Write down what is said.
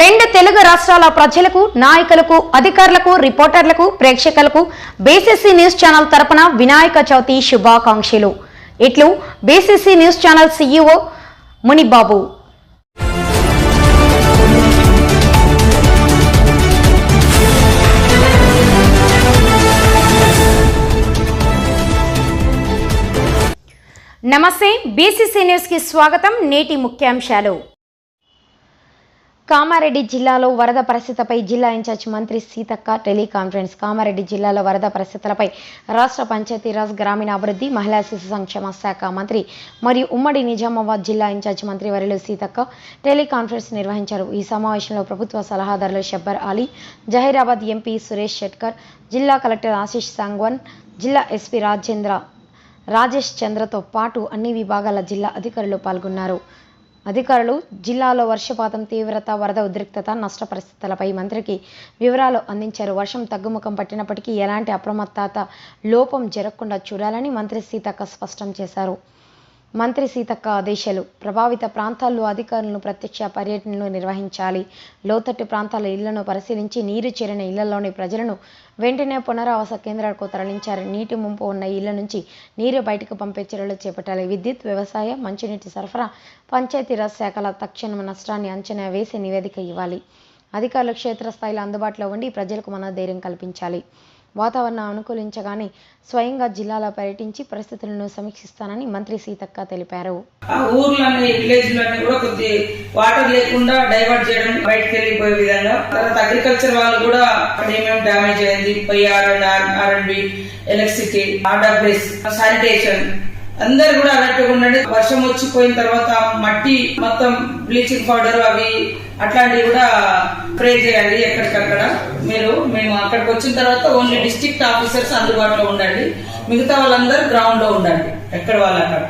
రెండు తెలుగు రాష్ట్రాల ప్రజలకు నాయకులకు అధికారులకు రిపోర్టర్లకు ప్రేక్షకులకు బీసీసీ న్యూస్ ఛానల్ తరపున వినాయక చవితి శుభాకాంక్షలు. ఇట్లు BCC news channel CEO Munibabu. నమస్తే బీసీసీ న్యూస్కి స్వాగతం నేటి ముఖ్యాంశాలు. కామారెడ్డి జిల్లాలో వరద పరిస్థితిపై జిల్లా ఇన్ఛార్జ్ మంత్రి సీతక్క టెలికాన్ఫరెన్స్. కామారెడ్డి జిల్లాలో వరద పరిస్థితులపై రాష్ట్ర పంచాయతీరాజ్ గ్రామీణాభివృద్ధి మహిళా శిశు సంక్షేమ శాఖ మంత్రి మరియు ఉమ్మడి నిజామాబాద్ జిల్లా ఇన్ఛార్జ్ మంత్రి వరిలో సీతక్క టెలికాన్ఫరెన్స్ నిర్వహించారు. ఈ సమావేశంలో ప్రభుత్వ సలహాదారులు షబ్బర్ అలీ జహీరాబాద్ ఎంపీ సురేష్ షెట్కర్ జిల్లా కలెక్టర్ ఆశీష్ సాంగ్వన్ జిల్లా ఎస్పీ రాజేంద్ర రాజేష్ చంద్రతో పాటు అన్ని విభాగాల జిల్లా అధికారులు పాల్గొన్నారు. అధికారులు జిల్లాలో వర్షపాతం తీవ్రత వరద ఉద్రిక్తత నష్ట పరిస్థితులపై మంత్రికి వివరాలు అందించారు. వర్షం తగ్గుముఖం పట్టినప్పటికీ ఎలాంటి అప్రమత్తత లోపం జరగకుండా చూడాలని మంత్రి సీతక్క స్పష్టం చేశారు. మంత్రి సీతక్క ఆదేశాలు. ప్రభావిత ప్రాంతాల్లో అధికారులను ప్రత్యక్ష పర్యటనలు నిర్వహించాలి. లోతట్టు ప్రాంతాల ఇళ్ళను పరిశీలించి నీరు చేరిన ఇళ్ళలోని ప్రజలను వెంటనే పునరావాస కేంద్రాలకు తరలించారు నీటి ముంపు ఉన్న ఇళ్ళ నుంచి నీరు బయటకు పంపే చర్యలు చేపట్టాలి. విద్యుత్ వ్యవసాయ మంచినీటి సరఫరా పంచాయతీరాజ్ శాఖల తక్షణ నష్టాన్ని అంచనా వేసి నివేదిక ఇవ్వాలి. అధికారులు క్షేత్రస్థాయిలో అందుబాటులో ఉండి ప్రజలకు మనోధైర్యం కల్పించాలి. వాతావరణం అనుకూలించగానే స్వయంగా జిల్లాలో పర్యటించి పరిస్థితులను సమీక్షిస్తానని మంత్రి సీతక్క తెలిపారు. ఆ కూడా కొద్ది వాటర్ లేకుండా డైవర్ట్ చేయడం బయటకు వెళ్ళిపోయే విధంగా. తర్వాత అగ్రికల్చర్ వాళ్ళు కూడా ఏమేమి డ్యామేజ్ అయింది? PR and R and B electricity RWS sanitation అందరు కూడా అలర్ట్గా ఉండండి. వర్షం వచ్చిపోయిన తర్వాత మట్టి మొత్తం బ్లీచింగ్ పౌడర్ అవి అట్లాంటివి కూడా స్ప్రే చేయండి ఎక్కడికక్కడ. మీరు మేము అక్కడికి వచ్చిన తర్వాత ఓన్లీ డిస్ట్రిక్ట్ ఆఫీసర్స్ అందుబాటులో ఉండండి. మిగతా వాళ్ళందరూ గ్రౌండ్లో ఉండండి. ఎక్కడ వాళ్ళు అక్కడ